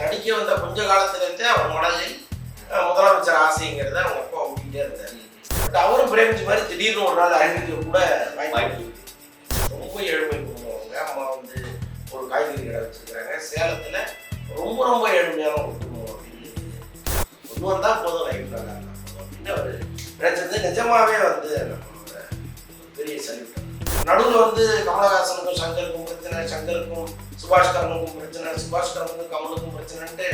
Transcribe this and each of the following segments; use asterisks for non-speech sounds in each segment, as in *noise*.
நடிக்க வந்த கொஞ்ச காலத்துலேருந்தே அவர் மனதில் முதலமைச்சர் ஆசைங்கிறத அவங்க அப்பா ஓட்டிகிட்டே இருந்தார். பட் அவரும் பிரேமிச்சு மாதிரி திடீர்னு ஒரு நாள் அறிவிக்க கூட வாய்ப்பு. ரொம்ப ஏழ்மை குடும்பம் அம்மா வந்து ஒரு காய்கறி கடை வச்சிருக்கிறாங்க. சேலத்தில் ரொம்ப ரொம்ப ஏழ்மையான ஒரு குடும்பம் அப்படின்னு கொண்டு வந்தால் போதும் லைஃப் நல்லா அப்படின்னு அவர் நினைச்சது நிஜமாவே வந்து பெரிய சலிப்பு நடுவில் வந்து கமலஹாசனுக்கும் சங்கருக்கும் பிரச்சனை சங்கருக்கும் சுபாஷ் கரனுக்கும் பிரச்சனை சுபாஷ் கரனுக்கும் கமலுக்கும் பிரச்சனைன்ட்டு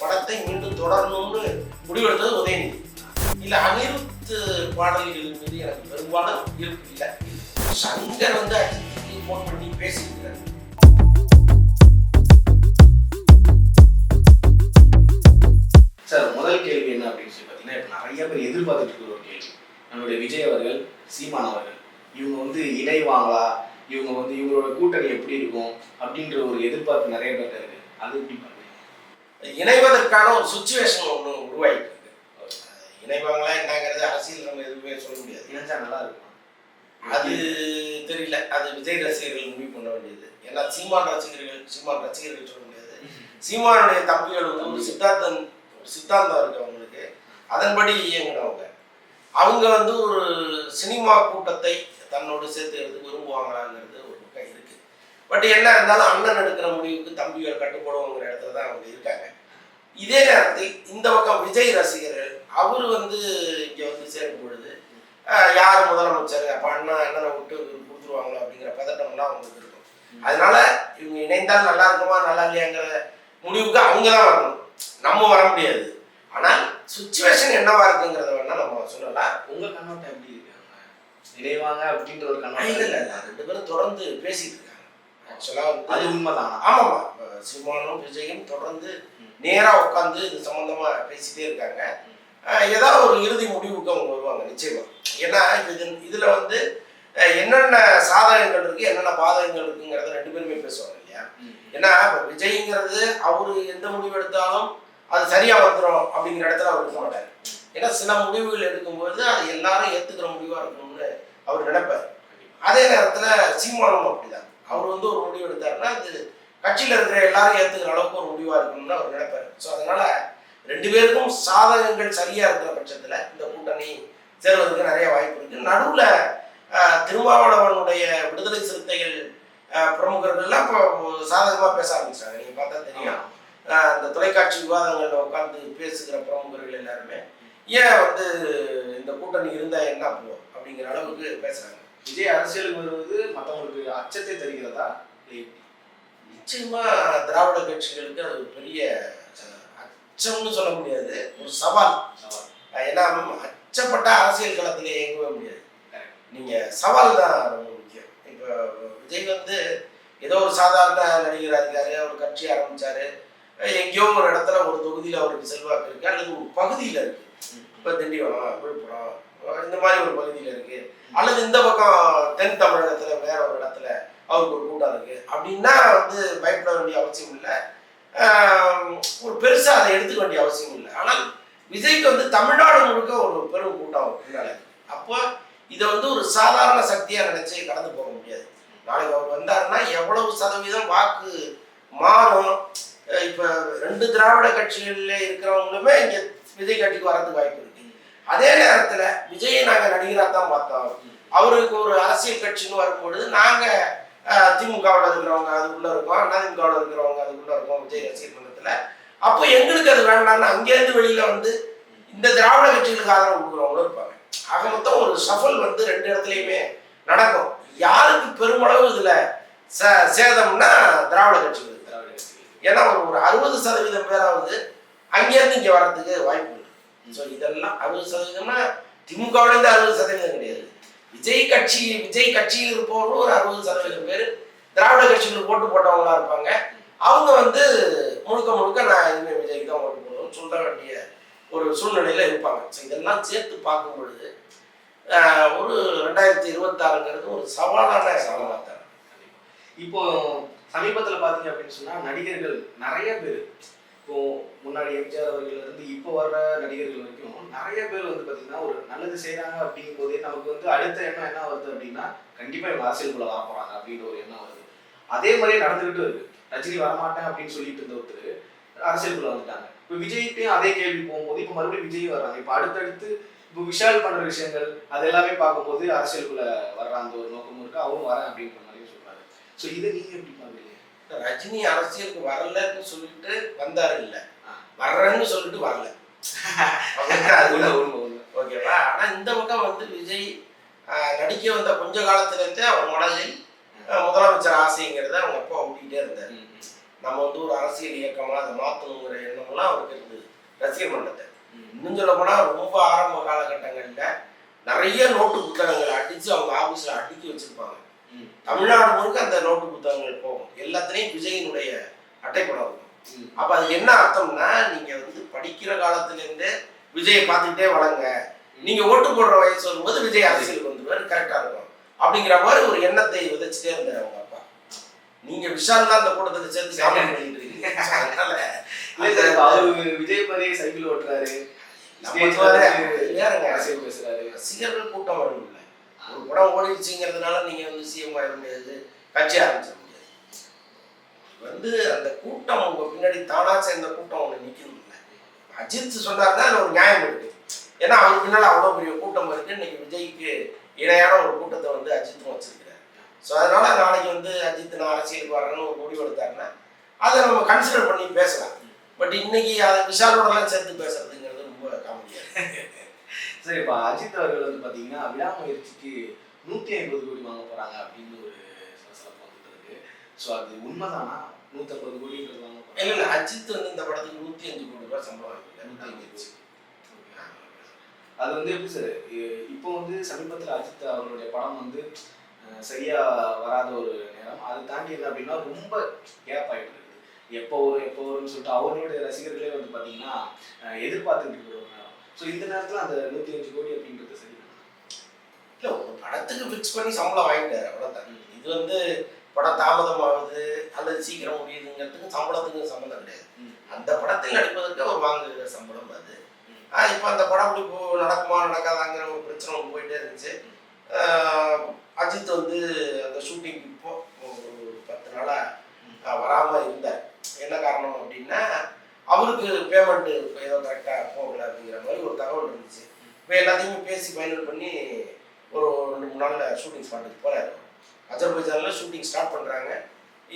படத்தை மீண்டும் தொடரணும்னு முடிவெடுத்தது உதயநிதி. இல்லை அனிருத் பாடல்கள் மீது எனக்கு பெரும்பாலும் ஈர்ப்பு இல்லை. சங்கர் வந்து அஜித்துக்கு ஃபோன் பண்ணி பேசியிருக்கிறார். சார் முதல் கேள்வி என்ன அப்படின்னு சொல்லி பார்த்தீங்கன்னா நிறைய பேர் எதிர்பார்த்துட்டு இருக்கிற ஒரு கேள்வி. நம்மளுடைய விஜய் அவர்கள் சீமான் அவர்கள் இவங்க வந்து இணைவாங்களா? இவங்க வந்து இவங்களோட கூட்டணி எப்படி இருக்கும்? அப்படின்ற ஒரு எதிர்பார்ப்பு நிறைய பேர்ட்ட இருக்கு. அது எப்படி பாக்குறீங்க இணைவதற்கான ஒரு சுச்சுவேஷன் ஒன்று உருவாயிட்டு இருக்கு இணைவாங்களா என்னங்கிறது அரசியல் நம்ம எதுவுமே சொல்ல முடியாது. இணைஞ்சா நல்லா இருக்கும். அது தெரியல. அது விஜய் ரசிகர்கள் முடிவு பண்ண வேண்டியது. ஏன்னா சீமான் ரசிகர்கள் சீமான் ரசிகர்கள் சொல்ல முடியாது. சீமானுடைய தம்பிகள் வந்து ஒரு சித்தாந்தம் ஒரு சித்தாந்தம் இருக்கு அவங்களுக்கு. அதன்படி இயங்கினவங்க. அவங்க வந்து ஒரு சினிமா கூட்டத்தை தன்னோடு சேர்த்துக்கிறதுக்கு விரும்புவாங்களாங்கிறது ஒரு பக்கம் இருக்கு. பட் என்ன இருந்தாலும் அண்ணன் எடுக்கிற முடிவுக்கு தம்பிகள் கட்டுப்படுவோங்கிற இடத்துல தான் அவங்க இருக்காங்க. இதே நேரத்தில் இந்த பக்கம் விஜய் ரசிகர்கள் அவர் வந்து இங்கே வந்து சேரும் பொழுது யார் முதலமைச்சர்? அப்போ அண்ணா அண்ணனை விட்டு கொடுத்துருவாங்களோ அப்படிங்கிற பதட்டம்லாம் அவங்களுக்கு இருக்கும். அதனால இவங்க இணைந்தால் நல்லா இருக்குமா நல்லா இல்லையாங்கிற முடிவுக்கு அவங்க தான் வரணும். நம்ம வர முடியாது. ஆனால் சுச்சுவேஷன் என்னவா இருக்குங்கிறத வேணா நம்ம சொல்லலாம். உங்க கண்ணோட்டம் எப்படி இருக்கு? இணைவாங்க அப்படின்ற ஒரு கண்ணோட்டம். இல்ல இல்ல, ரெண்டு பேரும் தொடர்ந்து பேசிட்டு இருக்காங்க. ஆக்சுவலா அது உண்மைதானா? ஆமாமா இப்ப சிம்மானும் விஜயும் தொடர்ந்து நேரா உட்காந்து இது சம்பந்தமா பேசிட்டே இருக்காங்க. ஏதாவது ஒரு இறுதி முடிவுக்கு அவங்க வருவாங்க நிச்சயமா. ஏன்னா இது இதுல வந்து என்னென்ன சாதகங்கள் இருக்கு என்னென்ன பாதகங்கள் இருக்குங்கிறத ரெண்டு பேருமே பேசுவாங்க இல்லையா? ஏன்னா இப்ப விஜய்ங்கிறது அவரு எந்த முடிவு எடுத்தாலும் அது சரியா வந்துடும் அப்படிங்கிற இடத்துல அவர் இருக்க மாட்டார். ஏன்னா சில முடிவுகள் எடுக்கும்போது அது எல்லாரும் ஏத்துக்கிற முடிவா இருக்கணும்னு அவர் நினைப்பார். அதே நேரத்துல சீமானும் அப்படிதான். அவர் வந்து ஒரு முடிவு எடுத்தாருன்னா அது கட்சியில இருக்கிற எல்லாரும் ஏத்துக்கிற அளவுக்கு ஒரு முடிவா இருக்கணும்னு அவர் நினைப்பாரு. ஸோ அதனால ரெண்டு பேருக்கும் சாதகங்கள் சரியா இருக்கிற பட்சத்துல இந்த கூட்டணி சேர்வதற்கு நிறைய வாய்ப்பு இருக்கு. நடுவுல திருமாவளவனுடைய விடுதலை சிறுத்தைகள் ஆஹ், பிரமுகர்கள் எல்லாம் இப்போ சாதகமா பேச ஆரம்பிச்சாங்க. நீங்க பார்த்தா தெரியும். இந்த தொலைக்காட்சி விவாதங்கள்ல உட்கார்ந்து பேசுகிற பிரமுகர்கள் எல்லாருமே ஏன் வந்து இந்த கூட்டணி இருந்தா என்ன போகும் அப்படிங்கிற அளவுக்கு பேசுறாங்க. விஜய் அரசியலுக்கு வருவது மத்தவங்களுக்கு அச்சத்தை தருகிறதா? நிச்சயமா திராவிட கட்சிகளுக்கு அது ஒரு பெரிய அச்சம்னு சொல்ல முடியாது. ஒரு சவால். சவால். ஏன்னா அச்சப்பட்ட அரசியல் களத்தில் இயங்கவே முடியாது. நீங்க சவால் தான் ரொம்ப முக்கியம். இப்போ விஜய் வந்து ஏதோ ஒரு சாதாரண நடிகராக இருக்காரு ஒரு கட்சி ஆரம்பிச்சாரு. எங்கேயோ ஒரு இடத்துல ஒரு தொகுதியில் அவருக்கு செல்வாக்கு இருக்கு. அல்லது ஒரு பகுதியில் இருக்கு. இப்போ திண்டிவனம் விழுப்புரம் இந்த மாதிரி ஒரு பகுதியில் இருக்கு. அல்லது இந்த பக்கம் தென் தமிழகத்துல வேற ஒரு இடத்துல அவருக்கு ஒரு கூட்டம் இருக்கு. அப்படின்னா வந்து பயப்பட வேண்டிய அவசியம் இல்லை. ஒரு பெருசா அதை எடுத்துக்க வேண்டிய அவசியம் இல்லை. ஆனால் விஜய்க்கு வந்து தமிழ்நாடு முழுக்க ஒரு பெரும் கூட்டம் பின்னால அப்போ இதை வந்து ஒரு சாதாரண சக்தியா நினைச்சு கடந்து போக முடியாது. நாளைக்கு அவர் வந்தாருன்னா எவ்வளவு சதவீதம் வாக்கு மாறும். இப்போ இப்ப ரெண்டு திராவிட கட்சிகளில் இருக்கிறவங்களுமே இங்க விஜய் கட்சிக்கு வரதுக்கு வாய்ப்பு இருக்கு. அதே நேரத்துல விஜயை நாங்க நடிகரா தான் பார்த்தோம். அவருக்கு ஒரு அரசியல் கட்சின்னு வரும்பொழுது நாங்க திமுகவில் இருக்கிறவங்க அதுக்குள்ள இருக்கோம் அதிமுகவில் இருக்கிறவங்க அதுக்குள்ள இருக்கோம் விஜய் ரசிகர் மன்றத்துல. அப்போ எங்களுக்கு அது வேண்டாம்னு அங்கேருந்து வெளியில வந்து இந்த திராவிட கட்சிகளுக்கு ஆதரவு கொடுக்குறவங்களும் இருப்பாங்க. ஆக மொத்தம் ஒரு ஷஃபல் வந்து ரெண்டு இடத்துலையுமே நடக்கும். யாருக்கு பெருமளவு இதுல ச- சேதம்னா திராவிட கட்சிகள். ஏன்னா ஒரு ஒரு அறுபது சதவீதம் பேராவது அங்கேருந்து இங்க வர்றதுக்கு வாய்ப்பு ஸோ இதெல்லாம் அறுபது சதவீதம்னா திமுகவிலேருந்து அறுபது சதவீதம் கிடையாது. விஜய் கட்சி விஜய் கட்சியில் இருப்பவங்களும் ஒரு அறுபது சதவீதம் பேர். திராவிட கட்சிகளுக்கு ஓட்டு போட்டவங்களா இருப்பாங்க. அவங்க வந்து முழுக்க முழுக்க நான் இனிமே விஜய்க்கு தான் ஓட்டு போடணும்னு சொல்ல வேண்டிய ஒரு சூழ்நிலையில் இருப்பாங்க. ஸோ இதெல்லாம் சேர்த்து பார்க்கும் பொழுது ஒரு ரெண்டாயிரத்தி இருபத்தாறுங்கிறது ஒரு சவாலான சவாலாக தான். இப்போ சமீபத்தில் பார்த்தீங்க அப்படின்னு சொன்னால் நடிகர்கள் நிறைய பேர் இப்போ முன்னாடி எம்ஜிஆர் அவர்கள் இருந்து இப்போ வர்ற நடிகர்கள் வரைக்கும் நிறைய பேர் வந்து பார்த்தீங்கன்னா ஒரு நல்லது செய்கிறாங்க அப்படிங்கும் போதே நமக்கு வந்து அடுத்த எண்ணம் என்ன வருது அப்படின்னா கண்டிப்பாக இவங்க அரசியலுக்குள்ள வர அப்படின்ற ஒரு எண்ணம் வருது. அதே மாதிரியே நடந்துகிட்டு இருக்கு. ரஜினி வரமாட்டேன் அப்படின்னு சொல்லிட்டு இருந்த ஒருத்தர் அரசியலுக்குள்ள வந்துட்டாங்க. இப்போ விஜய்கிட்டையும் அதே கேள்வி போகும்போது இப்போ மறுபடியும் விஜய் வர்றாங்க. இப்போ அடுத்தடுத்து இப்போ விஷால் பண்ணுற விஷயங்கள் அது எல்லாமே பார்க்கும்போது அரசியலுக்குள்ள வர்ற அந்த ஒரு நோக்கமும் இருக்கு. அவரும் வரேன் அப்படின்ற மாதிரியும் சொல்றாரு. ஸோ இதை நீங்க எப்படி பாக்குறீங்க ரஜினி அரசியலுக்கு வரலன்னு சொல்லிட்டு வந்தாரு இல்ல. வர்றேன்னு சொல்லிட்டு வரல. அது ஓகேவா? ஆனா இந்த பக்கம் வந்து விஜய் நடிக்க வந்த கொஞ்ச காலத்துல இருந்தே அவர் மனதில் முதலமைச்சர் ஆசைங்கிறத அவங்க அப்பா ஓட்டிகிட்டே இருந்தார். நம்ம வந்து ஒரு அரசியல் இயக்கமா அதை மாற்றணுங்கிற எண்ணம்லாம் அவருக்கு இருந்தது ரசிகர் மன்றத்தை இன்னும் சொல்ல போனா ரொம்ப ஆரம்ப காலகட்டங்கள்ல நிறைய நோட்டு புத்தகங்களை அடிச்சு அவங்க ஆபீஸ்ல அடுக்கி வச்சிருப்பாங்க. தமிழ்நாடு முழுக்க அந்த நோட்டு புத்தகங்கள் போகும் எல்லாத்துலேயும் விஜயினுடைய அட்டைப்படம் இருக்கும். அப்ப அதுக்கு என்ன அர்த்தம்னா நீங்க வந்து படிக்கிற காலத்துல இருந்தே விஜயை பார்த்துக்கிட்டே வளங்க நீங்க ஓட்டு போடுற வயசு வரும்போது விஜய் அரசியலுக்கு வந்துருவாரு கரெக்டா இருக்கும். அப்படிங்கிற மாதிரி ஒரு எண்ணத்தை விதைச்சிட்டே இருந்தார் அவங்க அப்பா. நீங்க விஷால் தான் அந்த கூட்டத்தை சேர்த்து சாப்பிட பண்ணிட்டு இருக்கீங்க. *laughs* அதனால இல்ல சார் இப்ப அவரு விஜய் மாதிரியே சைக்கிள் ஓட்டுறாரு. நம்ம அரசியல் பேசுறாரு. ரசிகர்கள் கூட்டம் வரும் இல்ல ஒரு படம் ஓடிடுச்சுங்கிறதுனால நீங்கள் வந்து சிஎம் ஆயிட முடியாது கட்சி ஆரம்பிச்சிட முடியாது. வந்து அந்த கூட்டம் உங்கள் பின்னாடி தானாக சேர்ந்த கூட்டம் ஒன்று நிற்கணும் இல்ல அஜித் சொன்னாருன்னா அதுல ஒரு நியாயம் இருக்கு. ஏன்னா அவர் பின்னால் அவ்வளோ பெரிய கூட்டம் இருக்கு. இன்னைக்கு விஜய்க்கு இணையான ஒரு கூட்டத்தை வந்து அஜித்தும் வச்சிருக்கிறார். ஸோ அதனால நாளைக்கு வந்து அஜித் நான் அரசியலுக்கு வரேன்னு ஒரு முடிவு எடுத்தாருன்னா அதை நம்ம கன்சிடர் பண்ணி பேசலாம். பட் இன்னைக்கு அதை விஷாலோடலாம் சேர்த்து பேசுறதுங்கிறது ரொம்ப காமெடியாக இருக்கு. சரி இப்ப அஜித் அவர்கள் வந்து பாத்தீங்கன்னா விடாமுயற்சிக்கு நூத்தி ஐம்பது கோடி வாங்க போறாங்க அப்படின்னு ஒரு சலசலப்பு வந்துட்டு இருக்கு. ஸோ அது உண்மைதானா? நூத்தி ஐம்பது கோடின்றது வாங்க இல்ல இல்ல அஜித் வந்து இந்த படத்துக்கு நூத்தி அஞ்சு கோடி ரூபாய் சம்பளம் வாங்கியிருக்காரு கோடி. அது வந்து எப்படி சார்? இப்போ வந்து சமீபத்தில் அஜித் அவர்களுடைய படம் வந்து சரியா வராத ஒரு நேரம். அதை தாண்டி என்ன அப்படின்னா ரொம்ப கேப் ஆயிட்டு இருக்குது. எப்போ வரும் எப்போ வரும்னு சொல்லிட்டு அவர்களுடைய ரசிகர்களே வந்து பார்த்தீங்கன்னா அஹ், எதிர்பார்த்துட்டு இருக்கிற ஸோ இந்த நேரத்தில் அந்த நூற்றி அஞ்சு கோடி அப்படின்றது சரி. இல்ல ஒரு படத்துக்கு ஃபிக்ஸ் பண்ணி சம்பளம் வாங்கிட்டாரு அவ்வளவுதான். இது வந்து படம் தாமதமாகுது அல்லது சீக்கிரம் முடியுதுங்கிறதுக்கு சம்பளத்துக்கு சம்மந்தம் கிடையாது. அந்த படத்தில் நடிப்பதற்கு அவர் வாங்குகிற சம்பளம் அது. இப்போ அந்த படம் இப்போ நடக்குமா நடக்காதாங்கிற ஒரு பிரச்சனை போயிட்டே இருந்துச்சு. அஜித் வந்து அந்த ஷூட்டிங் இப்போ ஒரு பத்து நாளா ஆஹ் வராம இருந்தார். என்ன காரணம் அப்படின்னா அவருக்கு பேமெண்ட் ஏதோ கரெக்டாக போகல அப்படிங்கிற மாதிரி ஒரு தகவல் இருந்துச்சு. இப்போ எல்லாத்தையுமே பேசி ஃபைனல் பண்ணி ஒரு ரெண்டு மூணு நாளில் ஷூட்டிங் ஸ்பாட்டுக்கு போகிறாரு அஜர்பைஜானில் ஷூட்டிங் ஸ்டார்ட் பண்ணுறாங்க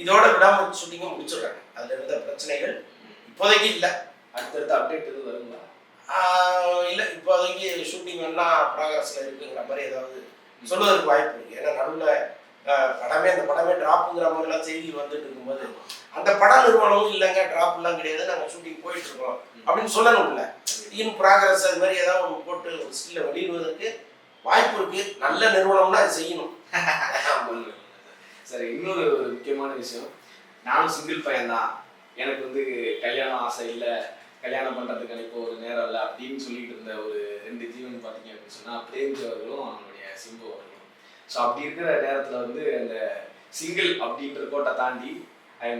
இதோட விடாம ஷூட்டிங்கை முடிச்சிடுறாங்க. அதில் இருந்த பிரச்சனைகள் இப்போதைக்கு இல்லை. அடுத்தடுத்த அப்டேட் எதுவும் வருங்களா? இல்லை. இப்போதைக்கு ஷூட்டிங் வேணா ப்ராக்ரஸில் இருக்குங்கிற மாதிரி ஏதாவது சொல்லுவதற்கு வாய்ப்பு இருக்கு. ஏன்னா நடுவில் படமே அந்த படமே டிராப்புங்கிற மாதிரிலாம் செய்திகள் வந்துட்டு இருக்கும்போது அந்த பட நிறுவனமும் இல்லைங்க ட்ராப்லாம் கிடையாது நாங்கள் ஷூட்டிங் போயிட்டு இருக்கோம் அப்படின்னு சொல்லணும்ல. இன் ப்ராக்ரஸ் அது மாதிரி ஏதாவது ஒன்று போட்டு ஒரு ஸ்கில்ல வெளியிடுவதற்கு வாய்ப்பு இருக்கு. நல்ல நிறுவனம்னா அது செய்யணும். சரி இன்னொரு ஒரு முக்கியமான விஷயம். நானும் சிங்கிள் பையன் தான் எனக்கு வந்து கல்யாணம் ஆசை இல்லை. கல்யாணம் பண்ணுறதுக்கு இப்போ ஒரு நேரம் இல்லை அப்படின்னு சொல்லிட்டு இருந்த ஒரு ரெண்டு ஜீவன் பார்த்தீங்க அப்படின்னு சொன்னால் பிரேம்ஜி அவர்களும் அவனுடைய சிம்பு அவர்களும். ஸோ அப்படி இருக்கிற நேரத்தில் வந்து அந்த சிங்கிள் அப்படின்ற கோட்டை தாண்டி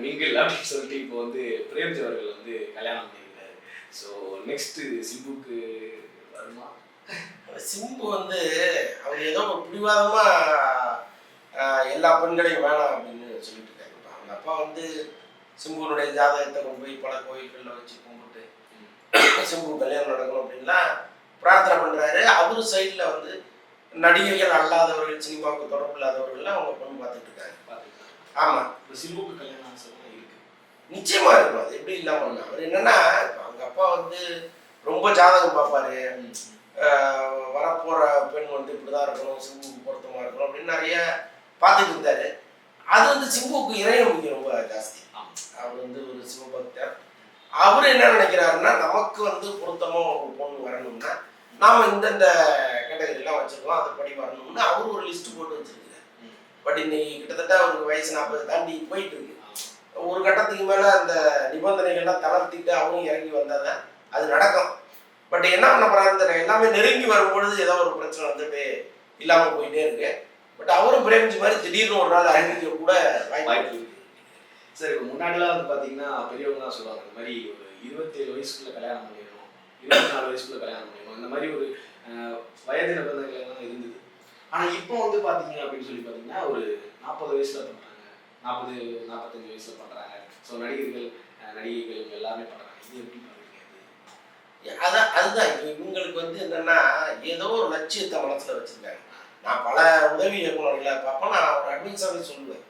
மிங்கிள் அப்படின்னு சொல்லிட்டு இப்போ வந்து பிரேம்ஜி அவர்கள் வந்து கல்யாணம் பண்ணியிருக்காரு. ஸோ நெக்ஸ்ட் சிம்புக்கு வருமா? சிம்பு வந்து அவர் ஏதோ ஒரு பிடிவாதமா ஆஹ், எல்லா பெண்களையும் வேணாம் அப்படின்னு சொல்லிட்டு இருக்காரு. இப்ப அவங்க அப்பா வந்து சிம்புனுடைய ஜாதகத்தை கொண்டு போய் பல கோயில்களில் வச்சு கும்பிட்டு சிம்பு கல்யாணம் நடக்கணும் அப்படின்லாம் பிரார்த்தனை பண்றாரு. அவரு சைடில் வந்து நடிகைகள் அல்லாதவர்கள் சினிமாவுக்கு தொடர்பு இல்லாதவர்கள்லாம் அவங்க பொண்ணு பார்த்துட்டு இருக்காங்க. பார்த்துக்கலாம் ஆமா. இப்போ சிம்புக்கு கல்யாணம் இருக்கு. நிச்சயமா இருக்கும். அது எப்படி இல்லாம இருக்கும். அவர் என்னன்னா அவங்க அப்பா வந்து ரொம்ப ஜாதகம் பார்ப்பாரு. வரப்போற பெண் வந்து இப்படிதான் இருக்கணும் சிம்புக்கு பொருத்தமா இருக்கணும் அப்படின்னு நிறைய பார்த்துட்டு இருந்தாரு. அது வந்து சிம்புக்கு இறை நம்பிக்கை ரொம்ப ஜாஸ்தி. அவர் வந்து ஒரு சிவபக்தர். அவர் என்ன நினைக்கிறாருன்னா நமக்கு வந்து பொருத்தமா ஒரு பொண்ணு வரணும்னா நாம இந்தந்த கேட்டகரிலாம் வச்சிருக்கோம். அதுபடி வரணும்னு அவர் ஒரு லிஸ்ட் போட்டு வச்சிருக்காரு. பட் இன்னைக்கு கிட்டத்தட்ட அவருக்கு வயசு நாற்பது தாண்டி போயிட்டு இருக்கு. ஒரு கட்டத்துக்கு மேல அந்த நிபந்தனைகள்லாம் தளர்த்திட்டு அவரும் இறங்கி வந்தாதான் அது நடக்கும். பட் என்ன பண்ண போறாரு எல்லாமே நெருங்கி வரும்பொழுது ஏதோ ஒரு பிரச்சனை வந்துட்டு இல்லாம போயிட்டே இருக்கு. பட் அவரும் பிரேமிச்சு மாதிரி திடீர்னு ஒரு நாள் அறிவிக்க கூட வாய்ப்பு சரி முன்னாடிலாம் வந்து பார்த்தீங்கன்னா பெரியவங்க தான் சொல்லுவாங்க இந்த மாதிரி ஒரு இருபத்தேழு வயசுக்குள்ள கல்யாணம் பண்ணிடணும் இருபத்தி நாலு வயசுக்குள்ள கல்யாணம் பண்ணிடணும் இந்த மாதிரி ஒரு வயது நிபந்தனைகள் எல்லாம் இருந்தது. ஆனால் இப்போ வந்து பார்த்தீங்க அப்படின்னு சொல்லி பார்த்தீங்கன்னா ஒரு நாற்பது வயசுல பண்ணுறாங்க நாற்பது நாற்பத்தஞ்சு வயசுல பண்ணுறாங்க ஸோ நடிகர்கள் நடிகைகள் எல்லாமே பண்றாங்க. இது எப்படி பண்றீங்க இது? அதான் அதுதான். இவங்களுக்கு வந்து என்னன்னா ஏதோ ஒரு லட்சியத்தை மனசுல வச்சிருக்காங்க. நான் பல உதவி இயக்குநர்களை பார்ப்போம் நான் ஒரு அட்வைஸாகவே சொல்லுவேன்.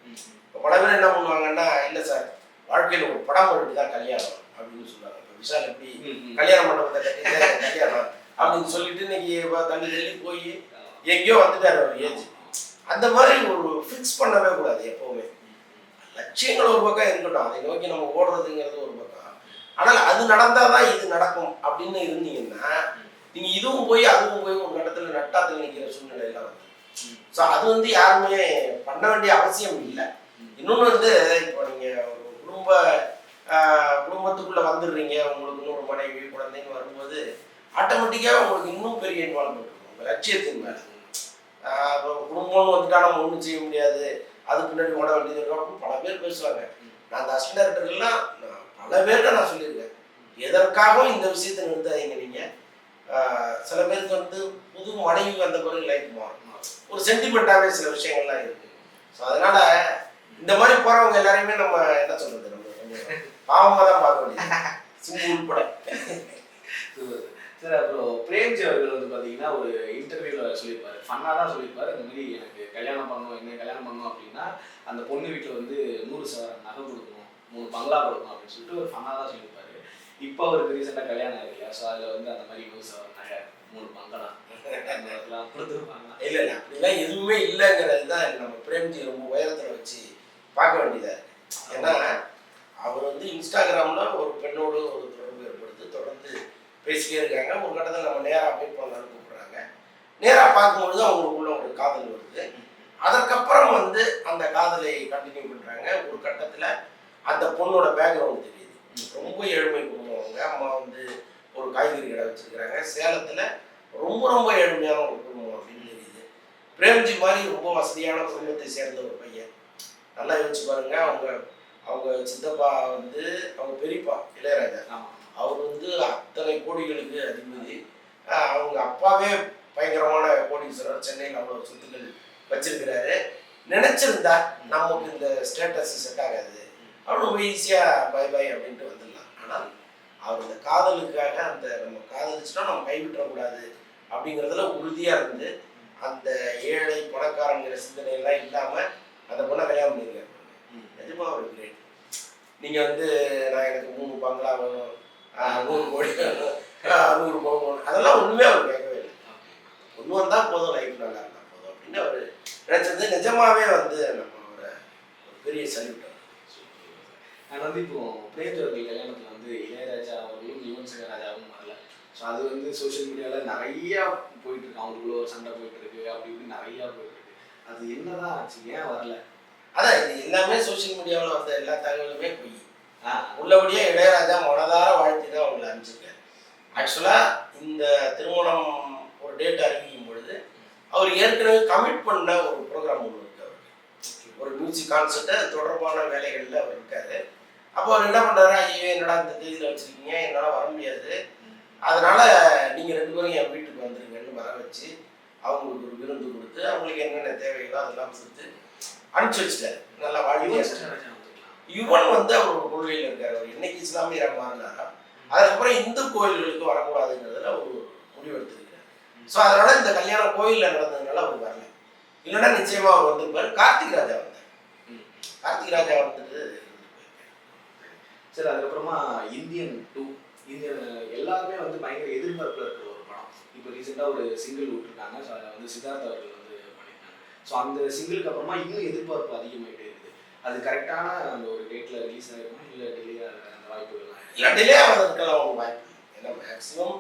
இப்போ பல பேர் என்ன பண்ணுவாங்கன்னா இல்லை சார் வாழ்க்கையில் ஒரு படம் எடுத்து தான் கல்யாணம் அப்படின்னு சொல்லுவாங்க. விஷால் எப்படி. கல்யாண மண்டபத்தை கட்டி கல்யாணம். அப்படின்னு சொல்லிட்டு இன்னைக்கு தள்ளி தள்ளி போய் எங்கேயோ வந்துட்டாரு அவர் ஏஜ். அந்த மாதிரி ஒரு ஃபிக்ஸ் பண்ணவே கூடாது எப்பவுமே. லட்சியங்கள் ஒரு பக்கம் இருக்கட்டும். அதை நோக்கி நம்ம ஓடுறதுங்கிறது ஒரு பக்கம். ஆனால் அது நடந்தால் தான் இது நடக்கும் அப்படின்னு இருந்தீங்கன்னா நீங்க இதுவும் போய் அதுவும் போய் ஒரு இடத்துல நட்டாத்துல நிற்கிற சூழ்நிலை எல்லாம் வருது ஸோ அது வந்து யாருமே பண்ண வேண்டிய அவசியம் இல்லை. இன்னொன்று வந்து இப்போ நீங்க ஒரு குடும்ப குடும்பத்துக்குள்ள வந்துடுறீங்க. உங்களுக்கு இன்னொரு மனைவி குழந்தைங்க வரும்போது ஆட்டோமேட்டிக்காக உங்களுக்கு இன்னும் பெரிய இன்வால்மெண்ட் இருக்கும். உங்கள் லட்சியத்தின் மேலே. குடும்பம்னு வந்துட்டா நம்ம ஒன்றும் செய்ய முடியாது. அது பின்னாடி ஓட வேண்டியது இருக்கும். பல பேர் பேசுவாங்க. நான் அந்த அசிஸ்டன்ட் டைரக்டர்லாம் நான் பல பேர்கிட்ட நான் சொல்லியிருக்கேன். எதற்காகவும் இந்த விஷயத்தை நிறுத்தாதீங்க நீங்கள் சில பேருக்கு வந்து புது மனைவி வந்த பிறகு லைஃப் மாறும். ஒரு சென்டிமெண்ட்டாகவே சில விஷயங்கள்லாம் இருக்குது ஸோ அதனால் இந்த மாதிரி போகிறவங்க எல்லாரையுமே நம்ம என்ன சொல்கிறது நம்ம பாவமாக தான் பார்க்க வேண்டியது. சிம்பு உட்பட சார் அப்புறம் பிரேம்ஜி அவர்கள் வந்து பார்த்தீங்கன்னா ஒரு இன்டர்வியூவில் சொல்லியிருப்பாரு. ஃபன்னாக தான் சொல்லியிருப்பாரு. இந்த மாதிரி எனக்கு கல்யாணம் பண்ணணும் என்ன கல்யாணம் பண்ணணும் அப்படின்னா அந்த பொண்ணு வீட்டில் வந்து நூறு சவரன் நகை கொடுக்கணும் மூணு பங்களா கொடுக்கணும் அப்படின்னு சொல்லிட்டு ஒரு ஃபன்னாக தான் சொல்லியிருப்பாரு. இப்போ அவருக்கு ரீசெண்டாக கல்யாணம் ஆகலையா ஸோ அதில் வந்து அந்த மாதிரி நூறு சவரன் நகை மூணு பங்களா அந்த மாதிரிலாம் கொடுத்துருப்பாங்க. இல்லை இல்லை. அப்படிலாம் எதுவுமே இல்லைங்கிறது தான் நம்ம பிரேம்ஜி ரொம்ப உயரத்தில் வச்சு பார்க்க வேண்டியதா இருக்கு. ஏன்னா அவர் வந்து இன்ஸ்டாகிராமில் ஒரு பெண்ணோடு ஒரு தொடர்பு ஏற்படுத்தி தொடர்ந்து பேசிட்டே இருக்காங்க. ஒரு கட்டத்தில் நம்ம நேராக மீட் பண்ணலாம்னு கூப்பிட்றாங்க. நேராக பார்க்கும்பொழுது அவங்களுக்குள்ள ஒரு காதல் வருது. அதற்கப்புறம் வந்து அந்த காதலை கண்டினியூ பண்ணுறாங்க ஒரு கட்டத்தில் அந்த பொண்ணோட பேக்ரவுண்ட் தெரியுது. ரொம்ப ஏழ்மை குடும்பம் அம்மா வந்து ஒரு காய்கறி கடை வச்சுருக்கிறாங்க. சேலத்தில் ரொம்ப ரொம்ப ஏழ்மையான ஒரு குடும்பம் அப்படின்னு தெரியுது. பிரேம்ஜி மாதிரி ரொம்ப வசதியான குடும்பத்தை சேர்ந்த ஒரு பையன். நல்லா யோசிச்சு பாருங்க. அவங்க அவங்க சித்தப்பா வந்து அவங்க பெரியப்பா இளையராஜா. அவர் வந்து அத்தனை கோடிகளுக்கு அதிபதி. அவங்க அப்பாவே பயங்கரமான கோடீஸ்வரர். சென்னையில் அவ்வளோ சொத்துக்கள் வச்சிருக்கிறாரு. நினைச்சிருந்தா நமக்கு இந்த ஸ்டேட்டஸ் செட் ஆகாது. அவர் ரொம்ப ஈஸியாக பை பை அப்படின்ட்டு வந்துடலாம். ஆனால் அவர் இந்த காதலுக்காக அந்த நம்ம காதலிச்சிட்டோம் நம்ம கைவிட்டுறக்கூடாது அப்படிங்கிறதுல உறுதியாக இருந்து அந்த ஏழை பணக்காரங்கிற சிந்தனை எல்லாம் இல்லாமல் அந்த பொண்ணை கல்யாணம் பண்ணியிருக்காரு நிஜமா ஒரு கிரேட் நீங்கள் வந்து நான் எனக்கு மூணு பங்களா வேணும். ஆஹ் நூறு கோடி வேணும். நூறு பவுன் வேணும். அதெல்லாம் ஒன்றுமே அவர் கேட்கவே இல்லை. ஒன்று வந்தால் போதும் லைஃப் நல்லா இருந்தால் போதும் அப்படின்னு அவர் நினச்சது நிஜமாவே வந்து நம்ம ஒரு பெரிய சல்யூட் ஆனால் வந்து இப்போ பிரேத்தவர்கள் கல்யாணத்தில் வந்து இளையராஜா அவர்களும் யுவன் சங்கர் ராஜாவும் வரல. ஸோ அது வந்து சோஷியல் மீடியாவில் நிறையா போயிட்டு இருக்கு. அவங்களுக்குள்ள ஒரு சண்டை போயிட்டு இருக்கு. அப்படி இப்படி நிறையா போயிட்டு இருக்கு. அது என்னதான் ஆச்சு? ஏன் வரல? அதான் இது எல்லாமே சோஷியல் மீடியாவில் வந்த எல்லா தகவலுமே பொய். ஆ உள்ளபடியே இளையராஜா மனதார வாழ்த்தி தான் அவங்களை அனுப்பிச்சிருக்காரு. ஆக்சுவலாக இந்த திருமணம் ஒரு டேட் அறிவிக்கும் பொழுது அவர் ஏற்கனவே கமிட் பண்ண ஒரு ப்ரோக்ராம் ஒன்று இருக்கு அவருக்கு. ஒரு மியூசிக் கான்சர்ட்டு தொடர்பான வேலைகளில் அவர் இருக்காரு. அப்போ அவர் என்ன பண்ணுறாரு ஐயோ என்னடா இந்த தேதியில் வச்சுருக்கீங்க? என்னால் வர முடியாது. அதனால நீங்கள் ரெண்டு பேரும் என் வீட்டுக்கு வந்துருங்கன்னு வர வச்சு அவங்களுக்கு ஒரு விருந்து கொடுத்து அவங்களுக்கு என்னென்ன தேவைகளோ அதெல்லாம் கொடுத்து அனுப்பிச்சி வச்சிட்டாரு. நல்லா வாழ்க்கை யுவன் வந்து அவர் ஒரு கொள்கையில் இருக்காரு. அவர் என்னைக்கு இஸ்லாமியராக மாறினாரா? அதுக்கப்புறம் இந்து கோயில்களுக்கு வரக்கூடாதுங்கிறதுல ஒரு முடிவு எடுத்திருக்காரு ஸோ அதனால இந்த கல்யாணம் கோயிலில் நடந்ததுனால அவர் வரல. இல்லைன்னா நிச்சயமா அவர் வந்திருப்பாரு. கார்த்திக் ராஜா வந்தார். கார்த்திக் ராஜா வந்துட்டு சரி அதுக்கப்புறமா இந்தியன் டூ. இந்தியன் எல்லாருமே வந்து பயங்கர எதிர்பார்ப்பில் இருக்கிற ஒரு படம். இப்போ ரீசெண்டாக ஒரு சிங்கிள் விட்டுருக்காங்க. ஸோ அதை வந்து சித்தார்த் அவர்கள் வந்து ஸோ அந்த சிங்கிளுக்கு அப்புறமா இன்னும் எதிர்பார்ப்பு அதிகமாகிட்டே இருக்குது அது கரெக்டான அந்த ஒரு டேட்டில் ரிலீஸ் ஆகிருக்குமா இல்லை டிலே ஆகிற அந்த வாய்ப்புகள்லாம் இருக்கா? இல்லை டிலே ஆகிறதுக்கெல்லாம் ஒரு வாய்ப்பு. ஏன்னா மேக்ஸிமம்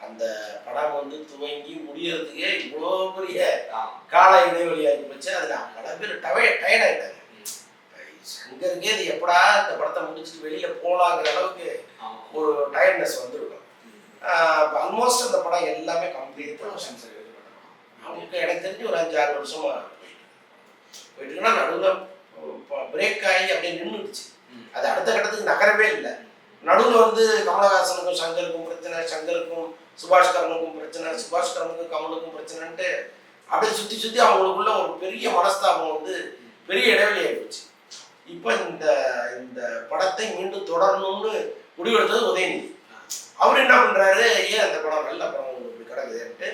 அந்த படம் வந்து துவங்கி முடியறதுக்கே இவ்வளோ பெரிய. கால இடைவெளி ஆகி போச்சு அதில் பல பேர் டவே டயர்ட் ஆகிட்டாங்க சங்கருக்கே இது எப்படா இந்த படத்தை முடிச்சுட்டு வெளியில போலாங்கிற அளவுக்கு. ஒரு டயர்ட்னஸ் வந்துருக்கும். ஆல்மோஸ்ட் அந்த படம் எல்லாமே கம்ப்ளீட் வருஷம் சார் அவங்களுக்கு எனக்கு தெரிஞ்சு ஒரு அஞ்சு ஆறு வருஷமா போயிட்டுனா நடுவில் பிரேக் ஆகி அப்படியே நின்றுடுச்சு. அது அடுத்த கட்டத்துக்கு நகரவே இல்லை. நடுவில் வந்து கமலஹாசனுக்கும் சங்கருக்கும் பிரச்சனை சங்கருக்கும் சுபாஷ் கரனுக்கும் பிரச்சனை சுபாஷ் கரனுக்கும் கமலுக்கும் பிரச்சனைன்ட்டு அப்படியே சுற்றி சுற்றி அவங்களுக்குள்ள ஒரு பெரிய மனஸ்தாபம் வந்து பெரிய இடைவெளி ஆயிடுச்சு. இப்போ இந்த இந்த படத்தை மீண்டும் தொடரணும்னு முடிவெடுத்தது உதயநிதி. அவர் என்ன பண்றாரு? ஏன் அந்த படம் நல்ல படம் உங்களுக்கு இப்படி கிடக்குதுன்ட்டு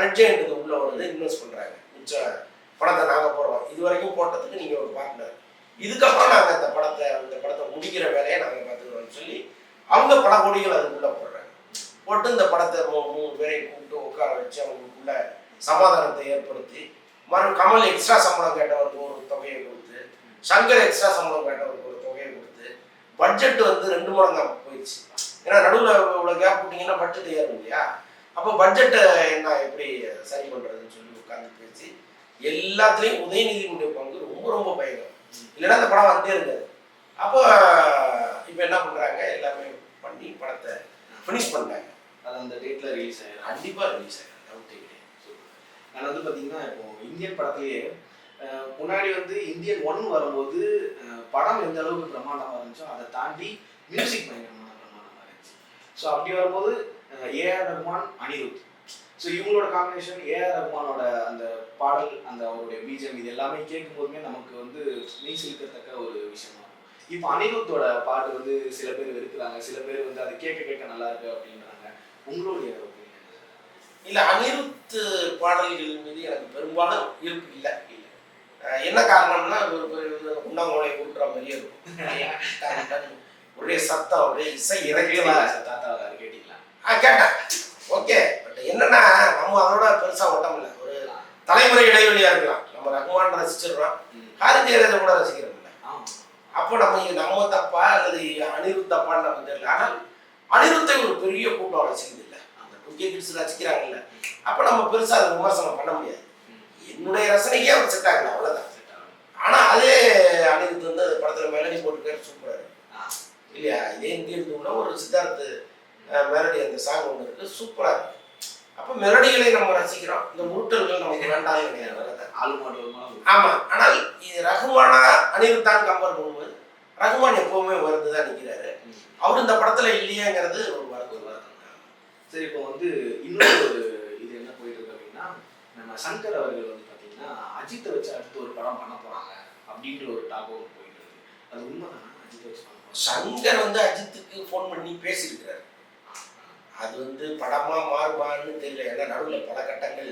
ரெட் உள்ளே உள்ள வந்து இன்வெஸ்ட் பண்ணுறாங்க மிச்ச படத்தை நாங்கள் போடுறோம். இது வரைக்கும் போட்டதுக்கு நீங்கள் ஒரு பார்ட்னர் இதுக்கப்புறம் நாங்கள் இந்த படத்தை இந்த படத்தை முடிக்கிற வேலையை நாங்கள் பார்த்துக்கிறோம்னு சொல்லி அவங்க பல கோடிகள் அதுக்குள்ளே போடுறாங்க. போட்டு இந்த படத்தை மூணு பேரை கூப்பிட்டு உட்கார வச்சு அவங்களுக்குள்ள சமாதானத்தை ஏற்படுத்தி மறு கமல் எக்ஸ்ட்ரா சம்பளம் கேட்டவருக்கு ஒரு தொகையை கொடுத்து சங்கர் எக்ஸ்ட்ரா சம்பளம் கேட்டவருக்கு ஒரு தொகையை கொடுத்து பட்ஜெட் வந்து ரெண்டு மடங்கா போயிடுச்சு. ஏன்னா நடுவில் இவ்வளோ கேப் விட்டிங்கன்னா பட்ஜெட் ஏறும் இல்லையா? அப்போ பட்ஜெட்டை என்ன எப்படி சரி பண்ணுறதுன்னு சொல்லி உட்காந்து பேசி எல்லாத்துலேயும் உதயநிதியினுடைய பங்கு ரொம்ப ரொம்ப பயங்கரம். இல்லைன்னா அந்த படம் வந்தே இருந்தது அப்போ இப்போ என்ன பண்ணுறாங்க எல்லாமே பண்ணி படத்தை ஃபினிஷ் பண்ணிட்டாங்க. அது அந்த டேட்டில் ரிலீஸ் ஆகிடும் கண்டிப்பாக ரிலீஸ் ஆகிடும் டவுட்டே கிடையாது. நான் வந்து பார்த்தீங்கன்னா இப்போ இந்தியன் படத்திலேயே முன்னாடி வந்து இந்தியன் ஒன் வரும்போது படம் எந்த அளவுக்கு பிரமாண்டமாக இருந்துச்சோ அதை தாண்டி மியூசிக் பயங்கரமான பிரமாண்டமாக இருந்துச்சு. ஸோ அப்படி வரும்போது ஏஆர் ரஹ்மான் அனிருத். ஸோ இவங்களோட காம்பினேஷன் ஏஆர் ரஹ்மானோட அந்த பாடல் அந்த அவருடைய பீஜம் இது எல்லாமே கேட்கும் போதுமே நமக்கு வந்து மெய் சிலிக்கத்தக்க ஒரு விஷயமா இப்போ அனிருத்தோட பாட்டு வந்து சில பேர் வெறுக்கிறாங்க சில பேர் வந்து அது கேட்க கேட்க நல்லா இருக்கு அப்படின்றாங்க. உங்களுடைய? இல்லை அனிருத் பாடல்கள் மீது எனக்கு பெரும்பாலும் ஈர்ப்பு இல்லை. என்ன காரணம்னா ஒரு உண்ணாமலை ஊட்டுற மாதிரியே இருக்கும். *laughs* ஒரே சத்தம் ஒரே இசை கேட்டீங்களா கேட்டேன் கிடையாது அவ்வளவுதான். ஆளு மாடு ஒரு மாடு ஆமா. ஆனால் இது ரகுமானா அனிருத்தான் கம்பேர் பண்ணும்போது ரகுமான் எப்பவுமே உயர்ந்து தான் நிற்கிறாரு. அவர் இந்த படத்துல இல்லையேங்கிறது ஒரு வருத்தம். சரி இப்போ வந்து இன்னொரு ஒரு இது என்ன போயிட்டு இருக்கு அப்படின்னா நம்ம சங்கர் அவர்கள் வந்து பார்த்தீங்கன்னா அஜித்தை வச்சு அடுத்து ஒரு படம் பண்ண போறாங்க அப்படின்ற ஒரு டாக் ஒன்று போயிட்டு இருக்கு அது உண்மைதானா? அஜித்தை வச்சு பண்ண சங்கர் வந்து அஜித்துக்கு ஃபோன் பண்ணி பேசியிருக்கிறாரு. அது வந்து படமா மாறுமான்னு தெரியல. ஏன்னா நடுவில் பல கட்டங்கள்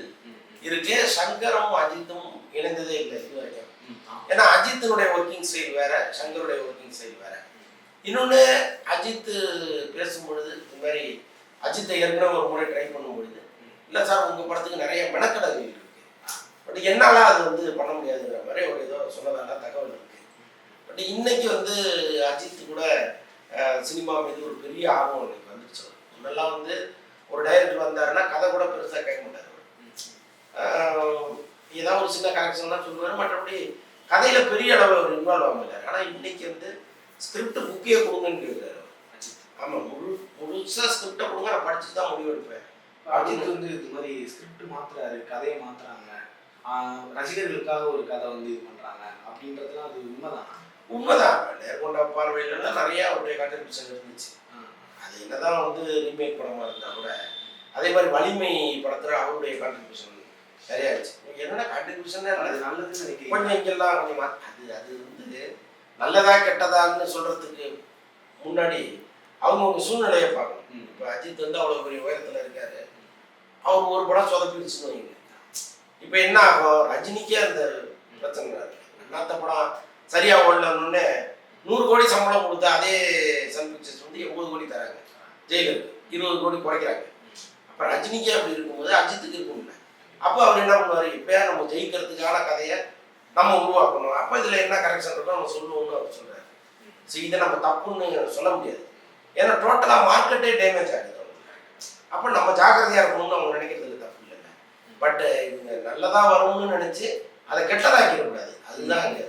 இருக்கு சங்கரும் அஜித்தும் இணைந்ததே இல்லை இது வரைக்கும். ஏன்னா அஜித்தினுடைய ஒர்க்கிங் ஸ்டைல் வேற சங்கருடைய ஒர்க்கிங் ஸ்டைல் வேற. இன்னொன்று அஜித் பேசும் பொழுது இந்த மாதிரி அஜித்தை ஏற்கனவே ஒரு முறை ட்ரை பண்ணும் பொழுது இல்லை சார் உங்கள் படத்துக்கு நிறைய மெனக்கடங்கள் இருக்கு. பட் என்னால் அது வந்து பண்ண முடியாதுங்கிற மாதிரி ஒரு ஏதோ சொன்னதால தகவல் இருக்கு. பட் இன்னைக்கு வந்து அஜித் கூட சினிமா மீது ஒரு பெரிய ஆர்வம் எனக்கு வந்துருச்சு. முன்னெல்லாம் வந்து ஒரு டைரக்டர் வந்தாருன்னா கதை கூட பெருசாக கேட்க மாட்டார். ஏதாவது ஒரு சின்ன கரெக்ஷன் தான் சொல்லுவார். மற்றபடி கதையில பெரிய அளவு அவர் இன்வால்வ் ஆக மாட்டார் ஆனால் இன்னைக்கு வந்து ஸ்கிரிப்ட் புக்கே கொடுங்கன்னு கேட்குறாரு ஆமாம் முழு முழுசாக ஸ்கிரிப்டை கொடுங்க நான் படிச்சுட்டு தான் முடிவெடுப்பேன் அஜித் வந்து இது மாதிரி ஸ்கிரிப்ட் மாத்துறாரு கதையை மாத்துறாங்க. ரசிகர்களுக்காக ஒரு கதை வந்து இது பண்றாங்க. அப்படின்றதுலாம் அது உண்மைதானா. உண்மைதான். நேர்கொண்ட பார்வையிலலாம் நிறைய அவருடைய கான்ட்ரிபியூஷன் இருந்துச்சு. அது என்னதான் வந்து ரீமேக் படமாக இருந்தால் கூட அதே மாதிரி வலிமை படத்தில் அவருடைய கான்ட்ரிபியூஷன் சரியா இருந்துச்சு என்னென்ன கான்ட்ரிபியூஷன் அது நல்லதுன்னு நினைக்கிறீங்க. கொஞ்சம் இங்கெல்லாம் கொஞ்சம் அது அது வந்து நல்லதா கெட்டதான்னு சொல்றதுக்கு முன்னாடி அவங்கவுங்க சூழ்நிலையை பார்க்கணும். இப்போ அஜித் வந்து அவ்வளோ பெரிய உயரத்தில் இருக்காரு. அவர் ஒரு படம் சொதப்பிடுச்சுன்னு வைங்க. இப்போ என்ன ஆகும்? ரஜினிக்கே அந்த பிரச்சனை மற்ற படம் சரியா ஓடலன்னொடனே நூறு கோடி சம்பளம் கொடுத்த அதே சன் பிக்சர்ஸ் வந்து எண்பது கோடி தராங்க. ஜெயிலருக்கு இருபது கோடி குறைக்கிறாங்க. அப்போ ரஜினிக்கே அப்படி இருக்கும்போது அஜித்துக்கு இருக்கும்ல. அப்போ அவர் என்ன பண்ணுவார்? இப்போ நம்ம ஜெயிக்கிறதுக்கான கதையை நம்ம உருவாக்கணும். அப்போ இதில் என்ன கரெக்ஷன் இருக்கோ நம்ம சொல்லுவோம்னு அவர் சொல்கிறார் ஸோ இதை நம்ம தப்புன்னு சொல்ல முடியாது. ஏன்னா டோட்டலாக மார்க்கெட்டே டேமேஜ் ஆகுது அப்போ நம்ம ஜாக்கிரதையாக இருக்கணும்னு அவங்க நினைக்கிறதுல தப்பு இல்லைல்ல. பட் இவங்க நல்லதாக வரும்னு நினச்சி அதை கெட்டதாக்கிடக்கூடாது அதுதான் அங்கே